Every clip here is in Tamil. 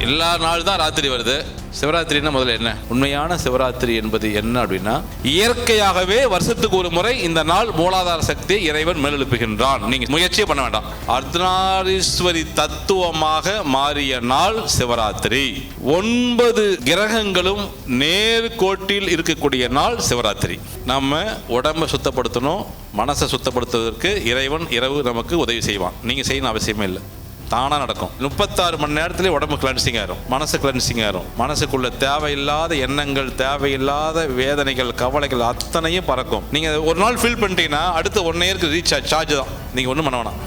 எல்லா நாள் தான் ராத்திரி வருது. சிவராத்திரின்னா முதல்ல என்ன? உண்மையான சிவராத்திரி என்பது என்ன அப்படின்னா இயற்கையாகவே வருஷத்துக்கு ஒரு முறை இந்த நாள் மூலாதார சக்தியை இறைவன் மேலெழுப்புகின்றான். நீங்க முயற்சியே பண்ண வேண்டாம். அர்த்தநாரீஸ்வரி தத்துவமாக மாறிய நாள் சிவராத்திரி. ஒன்பது கிரகங்களும் நேர்கோட்டில் இருக்கக்கூடிய நாள் சிவராத்திரி. நம்ம உடம்பை சுத்தப்படுத்தணும் மனசை சுத்தப்படுத்துவதற்கு இறைவன் இரவு நமக்கு உதவி செய்வான். நீங்க செய்யணும் அவசியமே இல்லை. தானாக நடக்கும். முப்பத்தாறு மணி நேரத்திலே உடம்பு கிளன்சிங் ஆயிரும். மனசு கிளன்சிங் ஆயிரும். மனசுக்குள்ள தேவையில்லாத எண்ணங்கள் தேவையில்லாத வேதனைகள் கவலைகள் அத்தனையும் பறக்கும். நீங்கள் ஒரு நாள் ஃபீல் பண்ணிட்டீங்கன்னா அடுத்த ஒன் இயருக்கு ரீச் சார்ஜ் தான். நீங்கள் ஒன்றும் பண்ண வேணாம்.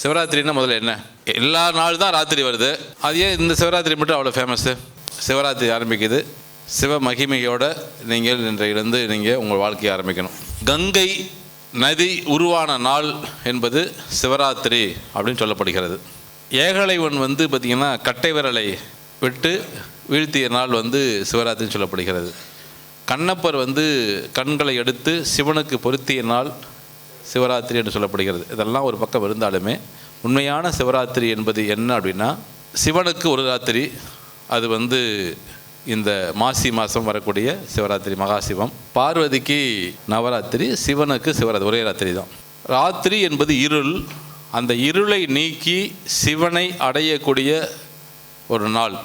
சிவராத்திரின்னா முதல்ல என்ன? எல்லா நாள் தான் ராத்திரி வருது. அது ஏன் இந்த சிவராத்திரி மட்டும் அவ்வளோ ஃபேமஸ்ஸு சிவராத்திரி ஆரம்பிக்குது. சிவ மகிமையோட நீங்கள் இன்றையிலிருந்து நீங்கள் உங்கள் வாழ்க்கையை ஆரம்பிக்கணும். கங்கை நதி உருவான நாள் என்பது சிவராத்திரி அப்படின்னு சொல்லப்படுகிறது. ஏகலைவன் வந்து பார்த்திங்கன்னா கட்டை விரலை விட்டு வீழ்த்திய நாள் வந்து சிவராத்திரின்னு சொல்லப்படுகிறது. கண்ணப்பர் வந்து கண்களை எடுத்து சிவனுக்கு பொருத்திய நாள் சிவராத்திரி என்று சொல்லப்படுகிறது. இதெல்லாம் ஒரு பக்கம் இருந்தாலுமே உண்மையான சிவராத்திரி என்பது என்ன அப்படின்னா சிவனுக்கு ஒரு ராத்திரி அது வந்து இந்த மாசி மாதம் வரக்கூடிய சிவராத்திரி மகாசிவம். பார்வதிக்கு நவராத்திரி சிவனுக்கு சிவராத்திரி ஒரே ராத்திரி தான். ராத்திரி என்பது இருள். அந்த இருளை நீக்கி சிவனை அடையக்கூடிய ஒரு நாள்.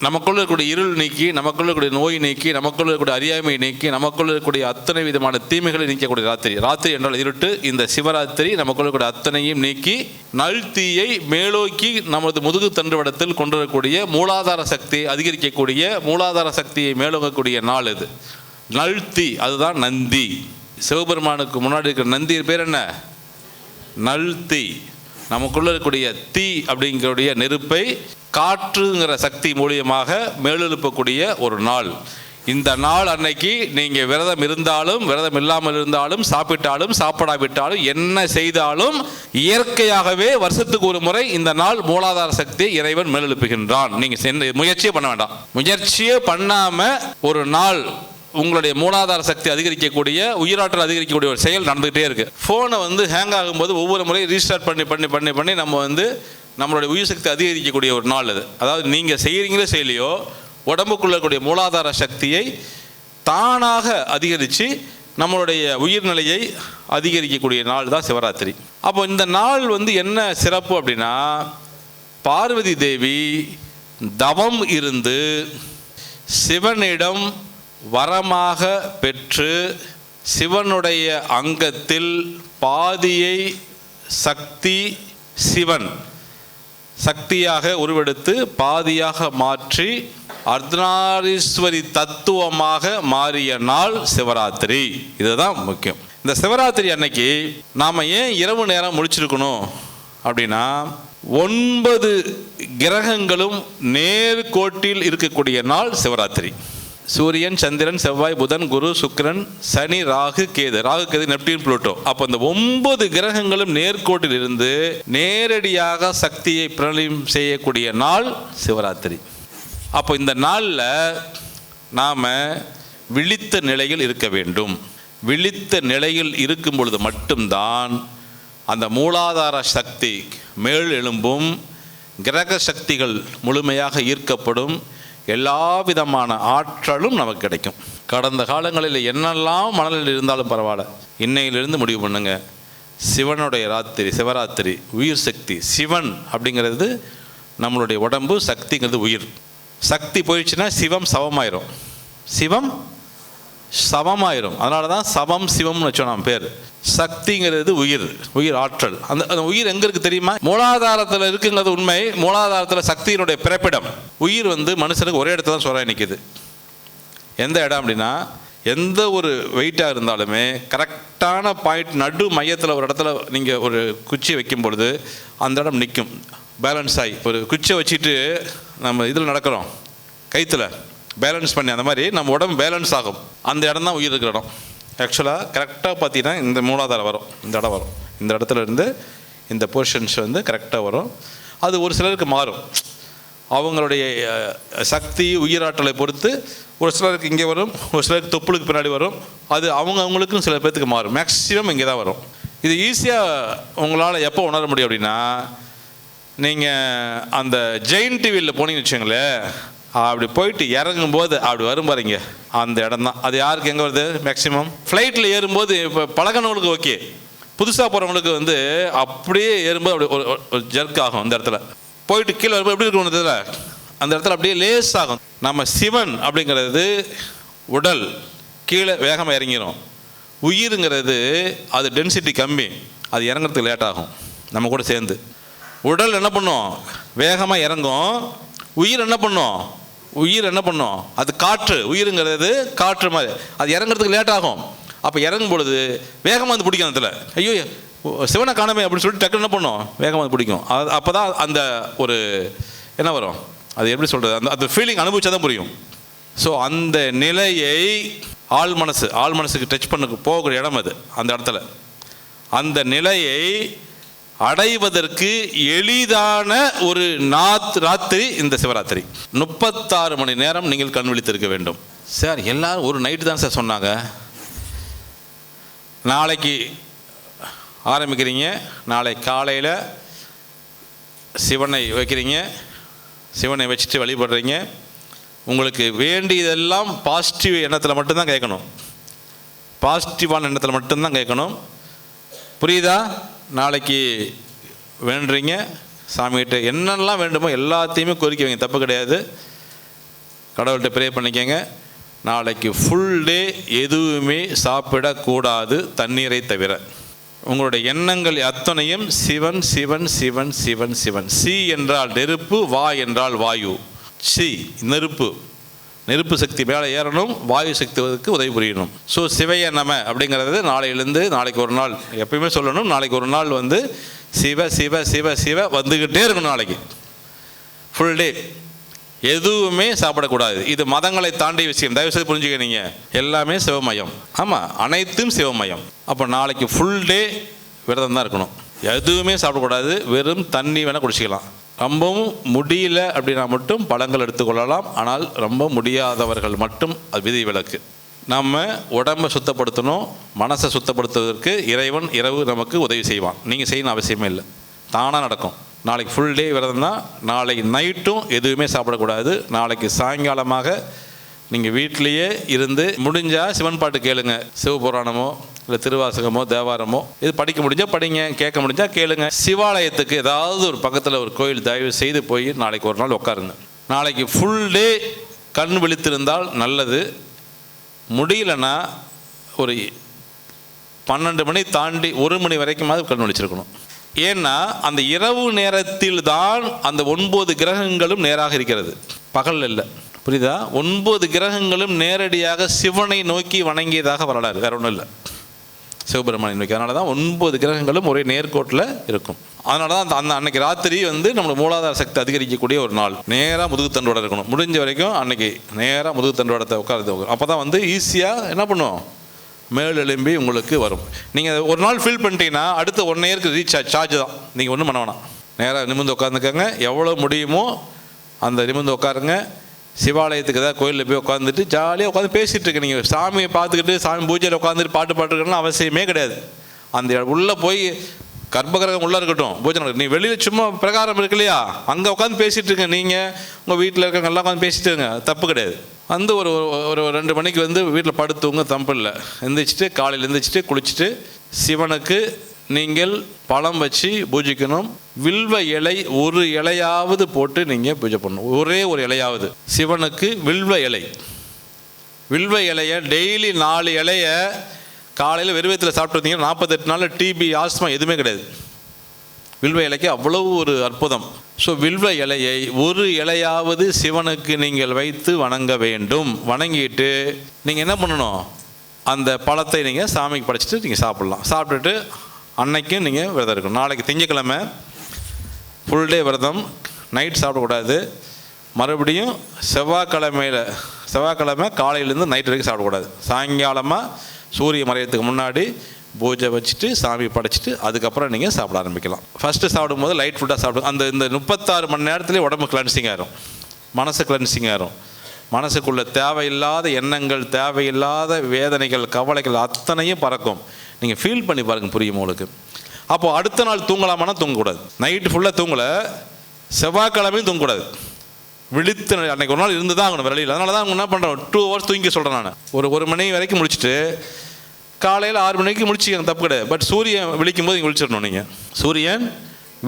நமக்குள்ள இருக்கக்கூடிய இருள் நீக்கி நமக்குள்ள இருக்கக்கூடிய நோய் நீக்கி நமக்குள்ள இருக்கக்கூடிய அறியாமை நீக்கி நமக்குள்ள இருக்கக்கூடிய அத்தனை விதமான தீமைகளை நீக்கக்கூடிய ராத்திரி. ராத்திரி என்றால் இருட்டு இந்த சிவராத்திரி நமக்குள்ள இருக்கக்கூடிய அத்தனையும் நீக்கி நல் தீயை மேலோக்கி நமது முதுகு தண்டுவடத்தில் கொண்டு வரக்கூடிய மூலாதார சக்தியை அதிகரிக்கக்கூடிய மூலாதார சக்தியை மேலோங்கக்கூடிய நாள் இது. நல் தீ அதுதான் நந்தி. சிவபெருமானுக்கு முன்னாடி இருக்கிற நந்தி பேர் என்ன? நல்தி நமக்குள்ள இருக்கக்கூடிய தீ அப்படிங்கக்கூடிய நெருப்பை காற்றுங்கிற சக்தி மூலியமாக மேலெழுப்பக்கூடிய ஒரு நாள். இந்த நாள் அன்னைக்கு நீங்கள் விரதம் இருந்தாலும் விரதம் இல்லாமல் இருந்தாலும் சாப்பிட்டாலும் சாப்பிடாவிட்டாலும் என்ன செய்தாலும் இயற்கையாகவே வருஷத்துக்கு ஒரு முறை இந்த நாள் மூலாதார சக்தியை இறைவன் மேலெழுப்புகின்றான். நீங்கள் சென்று முயற்சியே பண்ண வேண்டாம். முயற்சியே பண்ணாமல் ஒரு நாள் உங்களுடைய மூலாதார சக்தி அதிகரிக்கக்கூடிய உயிராற்றல் அதிகரிக்கக்கூடிய ஒரு செயல் நடந்துகிட்டே இருக்குது ஃபோனை வந்து ஹேங் ஆகும்போது ஒவ்வொரு முறையும் ரீஸ்டார்ட் பண்ணி பண்ணி பண்ணி பண்ணி நம்ம வந்து நம்மளுடைய உயிர் சக்தி அதிகரிக்கக்கூடிய ஒரு நாள் அது. அதாவது நீங்கள் செய்கிறீங்களோ செய்யலையோ உடம்புக்குள்ள இருக்கக்கூடிய மூலாதார சக்தியை தானாக அதிகரித்து நம்மளுடைய உயிர்நிலையை அதிகரிக்கக்கூடிய நாள் தான் சிவராத்திரி. அப்போ இந்த நாள் வந்து என்ன சிறப்பு அப்படின்னா பார்வதி தேவி தவம் இருந்து சிவனிடம் வரமாக பெற்று சிவனுடைய அங்கத்தில் பாதியை சக்தி சிவன் சக்தியாக உருவெடுத்து பாதியாக மாற்றி அர்த்தநாரீஸ்வரி தத்துவமாக மாறிய நாள் சிவராத்திரி. இதுதான் முக்கியம். இந்த சிவராத்திரி அன்னைக்கு நாம் ஏன் இரவு நேரம் முடிச்சிருக்கணும்? அப்படின்னா ஒன்பது கிரகங்களும் நேர்கோட்டில் இருக்கக்கூடிய நாள் சிவராத்திரி. சூரியன் சந்திரன் செவ்வாய் புதன் குரு சுக்கரன் சனி ராகு கேது. ராகு கேது நெப்டின் புளூட்டோ. அப்போ அந்த ஒன்பது கிரகங்களும் நேர்கோட்டில் இருந்து நேரடியாக சக்தியை பிரளயம் செய்யக்கூடிய நாள் சிவராத்திரி. அப்போ இந்த நாளில் நாம் விழித்த நிலையில் இருக்க வேண்டும். விழித்த நிலையில் இருக்கும் பொழுது மட்டும்தான் அந்த மூலாதார சக்தி மேல் எழும்பும் கிரக சக்திகள் முழுமையாக ஈர்க்கப்படும் எல்லா விதமான ஆற்றலும் நமக்கு கிடைக்கும். கடந்த காலங்களில் என்னெல்லாம் மனதில் இருந்தாலும் பரவாயில்ல. இன்னையிலிருந்து முடிவு பண்ணுங்க. சிவனுடைய ராத்திரி சிவராத்திரி உயிர் சக்தி சிவன் அப்படிங்கிறது நம்மளுடைய உடம்பு சக்திங்கிறது உயிர். சக்தி போயிடுச்சுன்னா சிவம் சவமாயிரும் சிவம் சமமாயிரும். அதனால தான் சமம் சிவம்னு வச்சோம் நாம் பேர். சக்திங்கிறது உயிர் உயிர் ஆற்றல். அந்த அந்த உயிர் எங்க இருக்கு தெரியுமா? மூலாதாரத்தில் இருக்குங்கிறது உண்மை மூலாதாரத்தில் சக்தியினுடைய பிறப்பிடம். உயிர் வந்து மனுஷனுக்கு ஒரே இடத்துல தான் சொல்ல நிற்கிது எந்த இடம் அப்படின்னா எந்த ஒரு வெயிட்டாக இருந்தாலுமே கரெக்டான பாயிண்ட் நடு மையத்தில் ஒரு இடத்துல நீங்கள் ஒரு குச்சி வைக்கும் பொழுது அந்த இடம் நிற்கும் பேலன்ஸ் ஆகி ஒரு குச்சியை வச்சுட்டு நம்ம இதில் நடக்கிறோம். கைத்தில். பேலன்ஸ் பண்ணி அந்த மாதிரி நம்ம உடம்பு பேலன்ஸ் ஆகும். அந்த இடம் தான் உயிர் இருக்கிற இடம். ஆக்சுவலாக கரெக்டாக பார்த்தீங்கன்னா இந்த மூலாதாரம் வரும். இந்த இடம் வரும். இந்த இடத்துல இருந்து இந்த போர்ஷன்ஸ் வந்து கரெக்டாக வரும். அது ஒரு சிலருக்கு மாறும். அவங்களுடைய சக்தி உயிராற்றலை பொறுத்து ஒரு சிலருக்கு இங்கே வரும் ஒரு சிலருக்கு தொப்புளுக்கு பின்னாடி வரும். அது அவங்க அவங்களுக்கும் சில பேர்த்துக்கு மாறும். மேக்ஸிமம் இங்கே தான் வரும். இது ஈஸியாக உங்களால் எப்போ உணர முடியும் அப்படின்னா நீங்கள் அந்த ஜெயின் டிவியில் போனீங்கன்னு வச்சுங்களேன் அப்படி போயிட்டு இறங்கும் போது அப்படி வரும் பாருங்க. அந்த இடம் தான் அது யாருக்கு எங்கே வருது? மேக்ஸிமம் ஃப்ளைட்டில் ஏறும்போது இப்போ பழகினவங்களுக்கு ஓகே புதுசாக போகிறவங்களுக்கு வந்து அப்படியே ஏறும்போது அப்படி ஒரு ஒரு ஜர்க் ஆகும் அந்த இடத்துல. போயிட்டு கீழே வரும்போது எப்படி இருக்கும் அந்த இடத்துல? அந்த இடத்துல அப்படியே லேஸ் ஆகும். நம்ம சிவன் அப்படிங்கிறது உடல். கீழே வேகமாக இறங்கிரும். உயிருங்கிறது அது டென்சிட்டி கம்மி. அது இறங்குறதுக்கு லேட் ஆகும். நம்ம கூட சேர்ந்து. உடல் என்ன பண்ணும்? வேகமாக இறங்கும். உயிர் என்ன பண்ணும்? உயிர் என்ன பண்ணும்? அது காற்று. உயிருங்கிறது காற்று மாதிரி. அது இறங்குறதுக்கு லேட் ஆகும். அப்போ இறங்கும் பொழுது வேகமாக வந்து பிடிக்கும் அதில். ஐயோ சிவனை காணமே அப்படின்னு சொல்லிட்டு டக்கு என்ன பண்ணும்? வேகமாக வந்து பிடிக்கும். அது அப்போ தான் அந்த ஒரு என்ன வரும்? அது எப்படி சொல்கிறது அந்த அந்த ஃபீலிங் அனுபவிச்சா தான் புரியும். ஸோ அந்த நிலையை ஆள் மனசு ஆள் மனசுக்கு டச் பண்ண போகக்கூடிய இடம் அது அந்த இடத்துல. அந்த நிலையை அடைவதற்கு எளிதான ஒரு நாத் ராத்திரி இந்த சிவராத்திரி. முப்பத்தாறு மணி நேரம் நீங்கள் கண் விழித்திருக்க வேண்டும். சார் எல்லாரும் ஒரு நைட்டு தான் சார் சொன்னாங்க. நாளைக்கு ஆரம்பிக்கிறீங்க. நாளை காலையில் சிவனை வைக்கிறீங்க. சிவனை வச்சுட்டு வழிபடுறீங்க. உங்களுக்கு வேண்டியதெல்லாம் பாசிட்டிவ் எண்ணத்தில் மட்டும்தான் கேட்கணும். பாசிட்டிவான எண்ணத்தில் மட்டும்தான் கேட்கணும். புரியுதா? நாளைக்கு வேண்டுறீங்க சாமிகிட்ட என்னெல்லாம் வேண்டுமோ எல்லாத்தையுமே கோரிக்கை வைங்க தப்பு கிடையாது. கடவுள்கிட்ட ப்ரே பண்ணிக்கோங்க. நாளைக்கு ஃபுல் டே எதுவுமே சாப்பிடக்கூடாது தண்ணீரை தவிர. உங்களுடைய எண்ணங்கள் அத்தனையும் சிவன் சிவன் சிவன் சிவன் சிவன். சி என்றால் நெருப்பு வா என்றால் வாயு. சி நெருப்பு. நெருப்பு சக்தி மேலே ஏறணும் வாயு சக்திக்கு உதவி புரியணும். ஸோ சிவைய நம அப்படிங்கிறது நாளையிலேருந்து நாளைக்கு ஒரு நாள் எப்பயுமே சொல்லணும் நாளைக்கு ஒரு நாள் வந்து சிவ சிவ சிவ சிவ வந்துக்கிட்டே இருக்கணும் நாளைக்கு. ஃபுல் டே எதுவுமே சாப்பிடக்கூடாது. இது மதங்களை தாண்டிய விஷயம். தயவு செய்து புரிஞ்சுக்க நீங்க. எல்லாமே சிவமயம். ஆமாம் அனைத்தும் சிவமயம். அப்போ நாளைக்கு ஃபுல் டே விரதம் தான் இருக்கணும். எதுவுமே சாப்பிடக்கூடாது. வெறும் தண்ணி வேணால் குடிச்சிக்கலாம். ரொம்பவும் முடியல அப்படின்னா மட்டும் பழங்கள் எடுத்துக்கொள்ளலாம். ஆனால் ரொம்ப முடியாதவர்கள் மட்டும் அது விதி விலக்கு. நம்ம உடம்பை சுத்தப்படுத்தணும் மனசை சுத்தப்படுத்துவதற்கு இறைவன் இரவு நமக்கு உதவி செய்வான். நீங்கள் செய்யணும் அவசியமே இல்லை. தானாக நடக்கும். நாளைக்கு ஃபுல் டே விரதம்னா நாளைக்கு நைட்டும் எதுவுமே சாப்பிடக்கூடாது. நாளைக்கு சாயங்காலமாக நீங்கள் வீட்டிலையே இருந்து முடிஞ்சால் சிவன் பாட்டு கேளுங்க. சிவபுராணமோ இல்லை திருவாசகமோ தேவாரமோ இது படிக்க முடிஞ்சால் படிங்க கேட்க முடிஞ்சால் கேளுங்க. சிவாலயத்துக்கு ஏதாவது ஒரு பக்கத்தில் ஒரு கோயில் தயவு செய்து போய் நாளைக்கு ஒரு நாள் உட்காருங்க. நாளைக்கு ஃபுல் டே கண் விழித்திருந்தால் நல்லது. முடியலன்னா ஒரு பன்னெண்டு மணி தாண்டி ஒரு மணி வரைக்குமாவது கண் விழிச்சிருக்கணும். ஏன்னா அந்த இரவு நேரத்தில் தான் அந்த ஒன்பது கிரகங்களும் நேராக இருக்கிறது. பகல் இல்லை. புரியுதா? ஒன்பது கிரகங்களும் நேரடியாக சிவனை நோக்கி வணங்கியதாக வரலாறு வேற ஒன்றும் இல்லை. சிவபெருமானை நோக்கி அதனால தான் ஒன்பது கிரகங்களும் ஒரே நேர்கோட்டில் இருக்கும். அதனால தான் அந்த அன்னைக்கு ராத்திரி வந்து நம்மளோட மூலாதார சக்தி அதிகரிக்கக்கூடிய ஒரு நாள். நேராக முதுகுத்தண்டோட இருக்கணும். முடிஞ்ச வரைக்கும் அன்னைக்கு நேராக முதுகுத்தண்டோடத்தை உட்காந்து அப்போ தான் வந்து ஈஸியாக என்ன பண்ணுவோம்? மேலெலும்பி உங்களுக்கு வரும். நீங்கள் ஒரு நாள் ஃபில் பண்ணிட்டீங்கன்னா அடுத்த ஒன் இயருக்கு ரீசார்ஜ் சார்ஜ் தான். நீங்கள் ஒன்றும் பண்ண வேணாம். நேராக நிமிர்ந்து உட்காந்துக்கங்க எவ்வளோ முடியுமோ அந்த நிமிந்து உட்காருங்க. சிவாலயத்துக்கு ஏதாவது கோயிலில் போய் உட்காந்துட்டு ஜாலியாக உட்காந்து பேசிகிட்டு இருக்கு நீங்கள் சாமியை பார்த்துக்கிட்டு சாமி பூஜையில் உட்காந்துட்டு பாட்டு பாட்டுக்கணும் அவசியமே கிடையாது. அந்த உள்ளே போய் கர்ப்பகிரகம் உள்ளே இருக்கட்டும் பூஜை நீ வெளியில் சும்மா பிரகாரம் இருக்கு இல்லையா? அங்கே உட்காந்து பேசிகிட்டு இருங்க நீங்கள் உங்கள் வீட்டில் இருக்கவங்க எல்லாம் உட்காந்து பேசிட்டு இருங்க. தப்பு கிடையாது. வந்து ஒரு ஒரு ரெண்டு மணிக்கு வந்து வீட்டில் படுத்துவங்க தப்பு இல்லை. எந்திரிச்சிட்டு காலையில் எந்திரிச்சிட்டு குளிச்சுட்டு சிவனுக்கு நீங்கள் பழம் வச்சு பூஜிக்கணும். வில்வ இலை ஒரு இலையாவது போட்டு நீங்கள் பூஜை பண்ணணும். ஒரே ஒரு இலையாவது. சிவனுக்கு வில்வ இலை. வில்வ இலையை டெய்லி நாலு இலைய காலையில் வெறுவத்தில் சாப்பிட்டு வந்தீங்கன்னா நாற்பத்தெட்டு நாளில் டிபி ஆஸ்மா எதுவுமே கிடையாது. வில்வ இலைக்கு அவ்வளவு ஒரு அற்புதம். ஸோ வில்வ இலையை ஒரு இலையாவது சிவனுக்கு நீங்கள் வைத்து வணங்க வேண்டும். வணங்கிட்டு நீங்கள் என்ன பண்ணணும்? அந்த பழத்தை நீங்கள் சாமிக்கு படைச்சிட்டு நீங்கள் சாப்பிட்லாம். சாப்பிட்டுட்டு அன்னைக்கும் நீங்கள் விரதம் இருக்கணும். நாளைக்கு திங்கக்கிழமை ஃபுல் டே விரதம். நைட் சாப்பிடக்கூடாது. மறுபடியும் செவ்வாய்க்கிழமையில் செவ்வாய்க்கிழமை காலையிலேருந்து நைட் வரைக்கும் சாப்பிடக்கூடாது. சாயங்காலமாக சூரிய மறையத்துக்கு முன்னாடி பூஜை வச்சுட்டு சாமி படைச்சிட்டு அதுக்கப்புறம் நீங்கள் சாப்பிட ஆரம்பிக்கலாம். ஃபஸ்ட்டு சாப்பிடும்போது லைட் ஃபுட்டாக சாப்பிடும் அந்த இந்த முப்பத்தாறு மணி நேரத்துலேயே உடம்பு கிளன்சிங் ஆயிரும். மனசு கிளன்சிங் ஆயிரும். மனசுக்குள்ள தேவையில்லாத எண்ணங்கள் தேவையில்லாத வேதனைகள் கவலைகள் அத்தனையும் பறக்கும். நீங்கள் ஃபீல் பண்ணி பாருங்க புரியும் உங்களுக்கு? அப்போ அடுத்த நாள் தூங்கலாமான்னா தூங்கக்கூடாது. நைட்டு ஃபுல்லாக தூங்கலை செவ்வாய்க்கிழமையும் தூங்கக்கூடாது. விழித்து அன்னைக்கு ஒரு நாள் இருந்து தான் ஆகணும் வெளியில் அதனால தான் என்ன பண்ணுறோம் டூ ஹவர்ஸ் தூங்கி சொல்கிறேன் நான். ஒரு ஒரு மணி வரைக்கும் முடிச்சுட்டு காலையில் ஆறு மணிக்கு முடிச்சிக்கங்க தப்பு கிடையாது. பட் சூரியன் விழிக்கும் போது இங்கே விழிச்சிடணும் நீங்கள் சூரியன்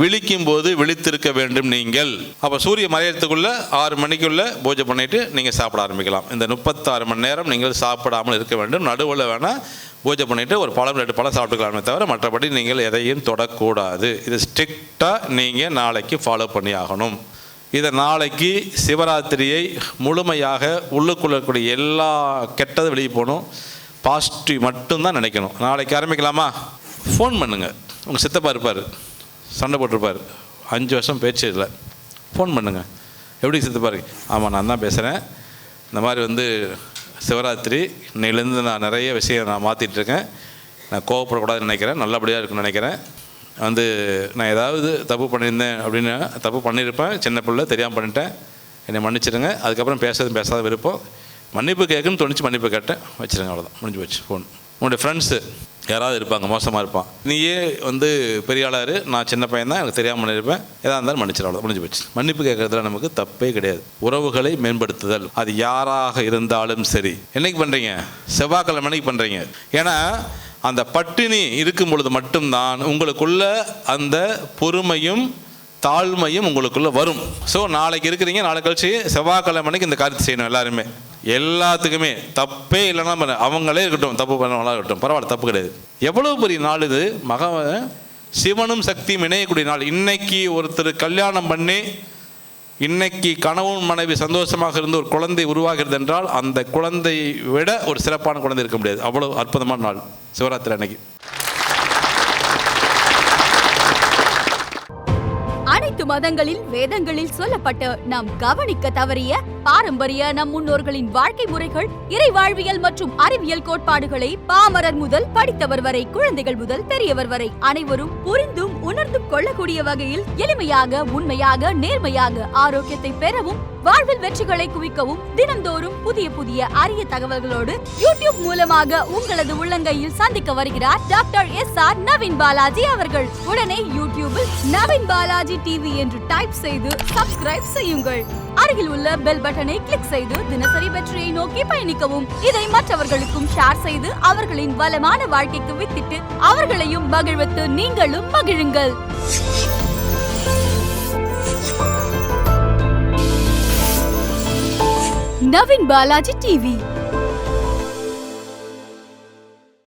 விழிக்கும் போது விழித்திருக்க வேண்டும் நீங்கள். அப்போ சூரிய மறையத்துக்குள்ள ஆறு மணிக்குள்ள பூஜை பண்ணிட்டு நீங்கள் சாப்பிட ஆரம்பிக்கலாம். இந்த முப்பத்தாறு மணி நேரம் நீங்கள் சாப்பிடாமல் இருக்க வேண்டும். நடுவில் வேணால் பூஜை பண்ணிட்டு ஒரு பழம் ரெண்டு பழம் சாப்பிட்டுக்கலாமே தவிர மற்றபடி நீங்கள் எதையும் தொடக்கூடாது. இது ஸ்ட்ரிக்டாக நீங்கள் நாளைக்கு ஃபாலோ பண்ணி ஆகணும். இதை நாளைக்கு சிவராத்திரியை முழுமையாக உள்ளுக்குள்ள இருக்கக்கூடிய எல்லா கெட்டது வெளியே போகணும். பாசிட்டிவ் மட்டும்தான் நினைக்கணும். நாளைக்கு ஆரம்பிக்கலாமா? ஃபோன் பண்ணுங்கள் உங்கள் சித்தப்பா இருப்பார். சண்டை போட்டிருப்பார். அஞ்சு வருஷம் பேச்சு இல்லை ஃபோன் பண்ணுங்கள் எப்படி சித்தப்பா ஆமாம் நான் தான் பேசுகிறேன் இந்த மாதிரி வந்து சிவராத்திரி இன்னையிலேருந்து நான் நிறைய விஷயம் நான் மாற்றிட்டுருக்கேன் நான் கோவப்படக்கூடாதுன்னு நினைக்கிறேன். நல்லபடியாக இருக்குன்னு நினைக்கிறேன். வந்து நான் ஏதாவது தப்பு பண்ணியிருந்தேன் அப்படின்னு தப்பு பண்ணியிருப்பேன். சின்ன பிள்ளை தெரியாமல் பண்ணிட்டேன். என்னை மன்னிச்சிடுங்க. அதுக்கப்புறம் பேசுறது பேசாத விருப்பம். மன்னிப்பு கேட்குன்னு தோணுச்சு மன்னிப்பு கேட்டேன். வச்சிருங்க அவ்வளோதான் முடிஞ்சு போச்சு ஃபோன் உன்னுடைய ஃப்ரெண்ட்ஸு யாராவது இருப்பாங்க மோசமாக இருப்பான். நீயே வந்து பெரிய ஆளாரு நான் சின்ன பையன் தான் எனக்கு தெரியாமல் இருப்பேன் எதாக இருந்தாலும் மன்னிச்சிடும் அவ்வளோ முடிஞ்சு போச்சு. மன்னிப்பு கேட்கறதுல நமக்கு தப்பே கிடையாது. உறவுகளை மேம்படுத்துதல் அது யாராக இருந்தாலும் சரி. என்னைக்கு பண்ணுறீங்க செவ்வாய்க்கிழமை அன்னைக்கு பண்ணுறீங்க ஏன்னா அந்த பட்டினி இருக்கும் பொழுது மட்டும்தான் உங்களுக்குள்ள அந்த பொறுமையும் தாழ்மையும் உங்களுக்குள்ள வரும். ஸோ நாளைக்கு இருக்கிறீங்க நாளை கழிச்சு செவ்வாய்க்கிழமை மணிக்கு இந்த காரியத்தை செய்யணும் எல்லாருமே. எல்லாத்துக்குமே தப்பே இல்லைன்னா அவங்களே இருக்கட்டும் தப்பு பண்ணவங்களா இருக்கட்டும். பரவாயில்ல தப்பு கிடையாது. எவ்வளோ பெரிய நாள் இது? மக சிவனும் சக்தியும் இணையக்கூடிய நாள். இன்னைக்கு ஒருத்தர் கல்யாணம் பண்ணி இன்னைக்கு கணவன் மனைவி சந்தோஷமாக இருந்து ஒரு குழந்தை உருவாகிறது என்றால் அந்த குழந்தையை விட ஒரு சிறப்பான குழந்தை இருக்க முடியாது. அவ்வளோ அற்புதமான நாள். சிவராத்திரி அன்னைக்கு. மதங்களில் வேதங்களில் சொல்லப்பட்டு நாம் கவனிக்க தவறிய பாரம்பரிய நம் முன்னோர்களின் வாழ்க்கை முறைகள் இறை வாழ்வியல் மற்றும் அறிவியல் கோட்பாடுகளை பாமரர் முதல் படித்தவர் வரை குழந்தைகள் முதல் பெரியவர் வரை அனைவரும் புரிந்தும் உணர்ந்தும் கொள்ளக்கூடிய வகையில் எளிமையாக உண்மையாக நேர்மையாக ஆரோக்கியத்தை பெறவும் வாழ்வில் வெற்றிகளை குவிக்கவும் தினந்தோறும் புதிய புதிய அரிய தகவல்களோடு யூடியூப் மூலமாக உங்களது உள்ளங்கையில் சந்திக்க வருகிறார் doctor S R Naveen Balaji அவர்கள். உடனே யூடியூபில் நவீன் பாலாஜி டிவி என்று டைப் செய்து சப்ஸ்கிரைப் செய்யுங்கள். அருகில் உள்ள பெல் பட்டனை கிளிக் செய்து தினசரி வெற்றியை நோக்கி பயணிக்கவும். இதை மற்றவர்களுக்கும் ஷேர் செய்து அவர்களின் வளமான வாழ்க்கைக்கு வித்திட்டு அவர்களையும் மகிழ்வித்து நீங்களும் மகிழுங்கள். நவீன் பாலாஜி டிவி